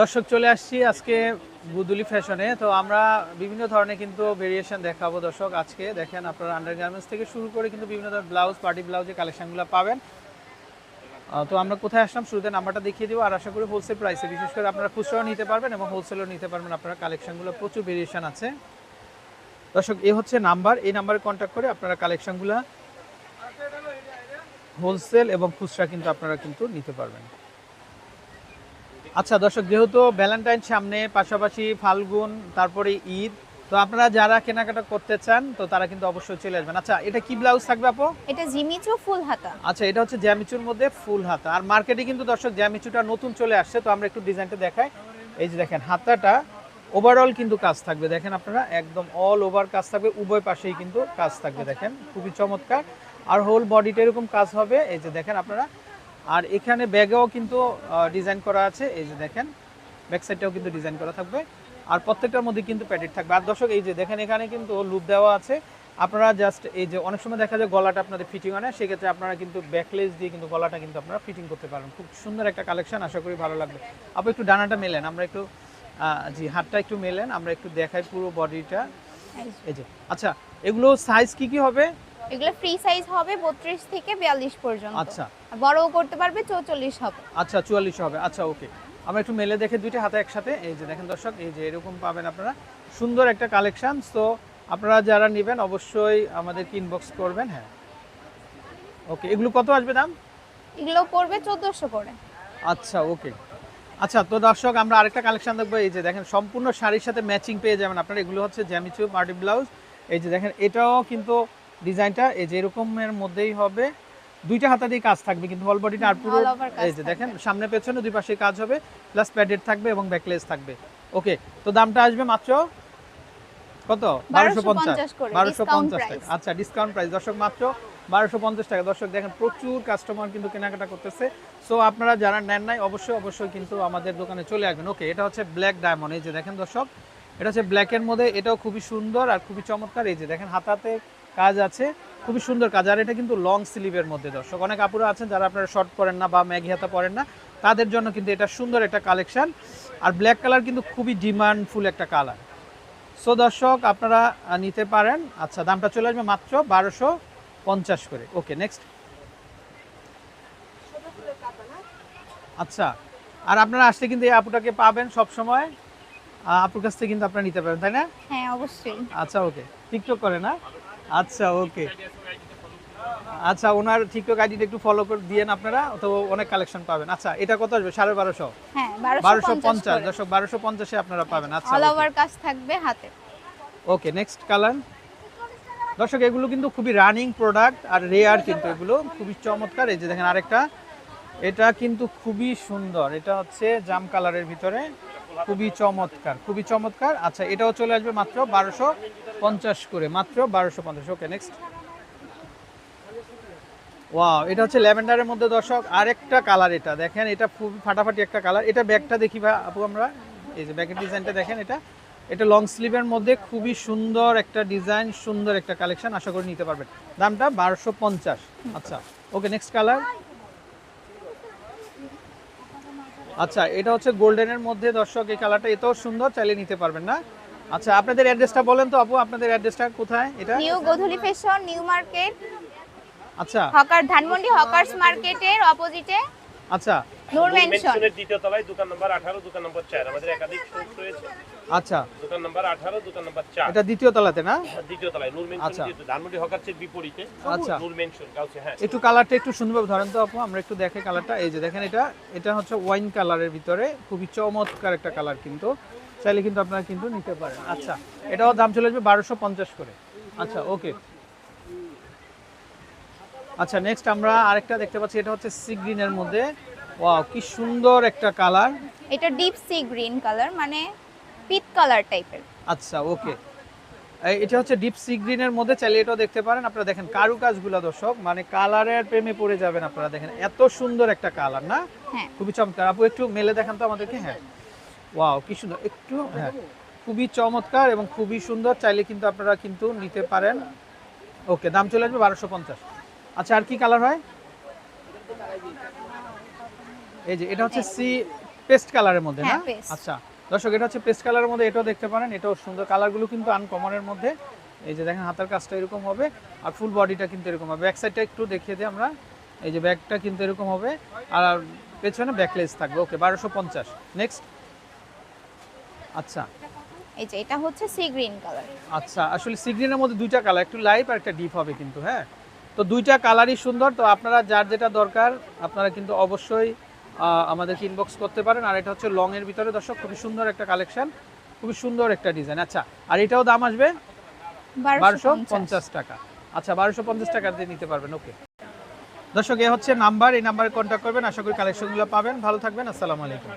দর্শক, চলে আসছি আজকে বুদুলি ফ্যাশনে। তো আমরা বিভিন্ন ধরনের কিন্তু ভেরিয়েশন দেখাবো দর্শক আজকে। দেখেন আপনারা আন্ডার গার্মেন্টস থেকে শুরু করে কিন্তু বিভিন্ন ধরনের ব্লাউজ পার্টি ব্লাউজের কালেকশনগুলো পাবেন। তো আমরা কোথায় আসলাম? শুরুতে নাম্বারটা দেখিয়ে দিব। আর আশা করি হোলসেল প্রাইসে বিশেষ করে আপনারা খুচরাও নিতে পারবেন এবং হোলসেলও নিতে পারবেন। আপনারা কালেকশনগুলো প্রচুর ভেরিয়েশন আছে। দর্শক, এ হচ্ছে নাম্বার। এই নাম্বারে কন্ট্যাক্ট করে আপনারা কালেকশনগুলো হোলসেল এবং খুচরা কিন্তু আপনারা কিন্তু নিতে পারবেন। আচ্ছা দর্শক যেহেতু ভ্যালেন্টাইন সামনে পাশাপাশি ফাল্গুন তারপরে ঈদ তো আপনারা যারা কেনাকাটা করতে চান তো তারা কিন্তু অবশ্যই চলে আসবেন। আচ্ছা এটা কি ব্লাউজ থাকবে আপু? এটা জিমিচু ফুল হাতা। আচ্ছা এটা হচ্ছে জ্যামিচুর মধ্যে ফুল হাতা। আর মার্কেটে কিন্তু দর্শক জ্যামিচুটা নতুন চলে আসছে তো আমরা একটু ডিজাইনটা দেখাই। এই যে দেখেন হাতাটা ওভারঅল কিন্তু কাজ থাকবে। দেখেন আপনারা একদম অল ওভার কাজ থাকবে উভয় পাশেই কিন্তু কাজ থাকবে। দেখেন খুবই চমৎকার। আর হোল বডিটা এরকম কাজ হবে। এই যে দেখেন আপনারা আর এখানে ব্যাগেও কিন্তু ডিজাইন করা আছে। এই যে দেখেন ব্যাক সাইডটাও কিন্তু ডিজাইন করা থাকবে। আর প্রত্যেকটার মধ্যে কিন্তু প্যাডেড থাকবে। আর দর্শক, এই যে দেখেন, এখানে কিন্তু লুপ দেওয়া আছে। আপনারা জাস্ট এই যে অনেক সময় দেখা যায় গলাটা আপনাদের ফিটিং হয় না, সেক্ষেত্রে আপনারা কিন্তু ব্যাকলেস দিয়ে কিন্তু গলাটা কিন্তু আপনারা ফিটিং করতে পারেন। খুব সুন্দর একটা কালেকশন আশা করি ভালো লাগবে। আপনি একটু ডানাটা মেলেন। আমরা একটু জি, হাতটা একটু মেলেন। আমরা একটু দেখাই পুরো বডিটা এই যে আচ্ছা এগুলো সাইজ কি কি হবে? এগুলো ফ্রি সাইজ হবে 32 থেকে 42 পর্যন্ত। আচ্ছা। বড়ও করতে পারবে 44 হবে। আচ্ছা চুয়াল্লিশ হবে। আচ্ছা ওকে আমরা একটু মেলে দেখে দুইটা হাতে একসাথে। এই যে দেখেন দর্শক এই যে এরকম পাবেন আপনারা। সুন্দর একটা কালেকশন তো আপনারা যারা নেবেন অবশ্যই আমাদের ইনবক্স করবেন হ্যাঁ। ওকে এগুলো কত আসবে দাম? এগুলো পড়বে 1400 করে। আচ্ছা ওকে আচ্ছা তো দর্শক আমরা আরেকটা কালেকশন দেখব। এই যে দেখেন সম্পূর্ণ শাড়ির সাথে ম্যাচিং পেয়ে যাবেন আপনারা। এগুলো হচ্ছে জ্যামিচু পার্টি ব্লাউজ। এই যে দেখেন এটাও কিন্তু ডিজাইনটা এই যে এরকমের মধ্যেই হবে। দুইটা হাতা দিয়ে কাজ থাকবে কিন্তু অল বডিটা আর পুরো এই যে দেখেন সামনে পেছনে দুই পাশে কাজ হবে প্লাস প্যাডেড থাকবে এবং ব্যাকলেস থাকবে। ওকে তো দামটা আসবে মাত্র কত? বারোশো পঞ্চাশ। 1250 বারোশো পঞ্চাশ টাকা। আচ্ছা ডিসকাউন্ট প্রাইস দর্শক মাত্র বারোশো পঞ্চাশ টাকা। দর্শক দেখেন প্রচুর কাস্টমার কিন্তু কেনাকাটা করতেছে। সো আপনারা যারা নেন নাই অবশ্যই অবশ্যই কিন্তু আমাদের দোকানে চলে আসবেন। ওকে এটা হচ্ছে ব্ল্যাক ডায়মন্ড এই যে দেখেন দর্শক এটা হচ্ছে ব্ল্যাকের মধ্যে। এটাও খুবই সুন্দর আর খুবই চমৎকার। এই যে দেখেন হাতাতে কাজ আছে খুবই সুন্দর কাজ। আর এটা কিন্তু লং স্লিভের মধ্যে দর্শক। অনেক আপুরা আছেন যারা আপনারা শর্ট পরেন না বা ম্যাগি হাতা পরেন না তাদের জন্য কিন্তু এটা সুন্দর একটা কালেকশন আর ব্ল্যাক কালার কিন্তু খুবই ডিমান্ডফুল একটা কালার সো দর্শক আপনারা নিতে পারেন। আচ্ছা দামটা চলে আসবে মাত্র বারোশো পঞ্চাশ করে। ওকে নেক্সট আচ্ছা আর আপনারা আসলে কিন্তু এই আপুটাকে পাবেন সব সময়। আপুর কাছ থেকে কিন্তু আপনারা নিতে পারেন তাই না? হ্যাঁ অবশ্যই। আচ্ছা ওকে টিকটক করে না? আচ্ছা ওকে। আচ্ছা ওনার টিকটক আইডিটা একটু ফলো করে দিয়েন আপনারা তো অনেক কালেকশন পাবেন। আচ্ছা এটা কত আসবে? সাড়ে বারোশো? হ্যাঁ বারোশো 1250 পঞ্চাশ দর্শক বারোশো পঞ্চাশে আপনারা পাবেন। আচ্ছা অল ওভার কাজ থাকবে হাতে। ওকে নেক্সট কালার দর্শক এগুলো কিন্তু খুবই রানিং প্রোডাক্ট আর রেয়ার কিন্তু এগুলো। খুবই চমৎকার। এই যে দেখেন আরেকটা। এটা কিন্তু খুবই সুন্দর। এটা হচ্ছে জাম কালারের ভিতরে। খুবই চমৎকার খুবই চমৎকার। আচ্ছা এটাও চলে আসবে মাত্র বারোশো পঞ্চাশ করে, মাত্র বারোশো পঞ্চাশ। ওকে নেক্সট ওয়াও এটা হচ্ছে ল্যাভেন্ডারের মধ্যে দর্শক, আরেকটা কালার এটা। দেখেন, এটা খুব ফাটাফাটি একটা কালার এটা ব্যাগটা দেখি আপু আমরা। এই যে ব্যাগের ডিজাইনটা দেখেন এটা। এটা লং স্লিভের মধ্যে খুবই সুন্দর একটা ডিজাইন, সুন্দর একটা কালেকশন আশা করি নিতে পারবেন। দামটা বারোশো আচ্ছা ওকে নেক্সট কালার আচ্ছা এটা হচ্ছে গোল্ডেনের মধ্যে দর্শক এই কালারটা এত সুন্দর চাইলে নিতে পারবেন না। আচ্ছা আপনাদের অ্যাড্রেসটা বলেন তো আপু আপনাদের অ্যাড্রেসটা কোথায় এটা? New Godhuli fashion new market. আচ্ছা। হকার ধানমন্ডি হকার্স মার্কেটের অপোজিটে আচ্ছা। নূর মেনশনের দ্বিতীয় তলায় দোকান নম্বর আঠারো দোকান নম্বর চার। আমাদের একাধিক শোরুম রয়েছে। আচ্ছা। দোকান নম্বর আঠারো দোকান নম্বর চার। এটা দ্বিতীয় তলাতে না? দ্বিতীয় তলায়। নূর মেনশন। যেহেতু ধানমন্ডি হকারচের বিপরীতে। আচ্ছা। নূর মেনশন কাউছে হ্যাঁ। একটু কালারটা একটু সুন্দরভাবে ধরেন তো আপু আমরা একটু দেখে কালারটা এই যে দেখেন এটা এটা হচ্ছে ওয়াইন কালারের ভিতরে খুবই চমৎকার একটা কালার কিন্তু। চাইলে কিন্তু আপনারা কিন্তু নিতে পারেন। আচ্ছা এটাও দাম চলে আসবে বারোশো পঞ্চাশ করে। আচ্ছা ওকে আচ্ছা নেক্সট আমরা আরেকটা দেখতে পাচ্ছি এটা হচ্ছে সি গ্রিনের মধ্যে। ওয়াও কি সুন্দর একটা কালার এটা ডিপ সি গ্রিন কালার মানে পিট কালার টাইপের আচ্ছা ওকে এটা হচ্ছে ডিপ সি গ্রিনের মধ্যে চাইলে এটাও দেখতে পারেন। আপনারা দেখেন কারুকাজগুলো দর্শক মানে কালারের প্রেমে পড়ে যাবেন আপনারা। দেখেন এত সুন্দর একটা কালার না? হ্যাঁ। খুবই চমৎকার। আপু একটু মেলে দেখান তো আমাদেরকে হ্যাঁ। ওয়াও কি সুন্দর। একটু হ্যাঁ খুবই চমৎকার এবং খুবই সুন্দর। চাইলে কিন্তু আপনারা কিন্তু নিতে পারেন। ওকে দাম চলে আসবে বারোশো পঞ্চাশ। আচ্ছা আর কি কালার হয়? এই যে এটা হচ্ছে সি পেস্ট কালারের মধ্যে না? হ্যাঁ, আচ্ছা দর্শক এটা হচ্ছে পেস্ট কালারের মধ্যে এটাও দেখতে পারেন এটাও সুন্দর কালারগুলো কিন্তু আনকমনের মধ্যে। এই যে দেখেন হাতার কাজটা এরকম হবে আর ফুল বডিটা কিন্তু এরকম হবে। ব্যাক সাইডটা একটু দেখিয়ে দিই আমরা। এই যে ব্যাকটা কিন্তু এরকম হবে আর পেছনে ব্যাকলেস থাকবে। ওকে বারোশো পঞ্চাশ। নেক্সট আচ্ছা। এই যে এটা হচ্ছে সি গ্রিন কালার আচ্ছা আসলে সি গ্রিনের মধ্যে দুইটা কালার একটু লাইট আর একটা ডিপ হবে কিন্তু হ্যাঁ? তো দুইটা কালারই সুন্দর তো আপনারা যার যেটা দরকার আপনারা কিন্তু অবশ্যই আমাদেরকে ইনবক্স করতে পারেন। আর এটা হচ্ছে লং এর ভিতরে দর্শক খুবই সুন্দর একটা কালেকশন খুবই সুন্দর একটা ডিজাইন আচ্ছা আর এটাও দাম আসবে? বারোশো বারোশো পঞ্চাশ টাকা। আচ্ছা বারোশো পঞ্চাশ টাকা দিয়ে নিতে পারবেন ওকে দর্শক এ হচ্ছে নাম্বার এই নাম্বারে কন্ট্যাক্ট করবেন আশা করি কালেকশনগুলো পাবেন। ভালো থাকবেন আসসালামু আলাইকুম।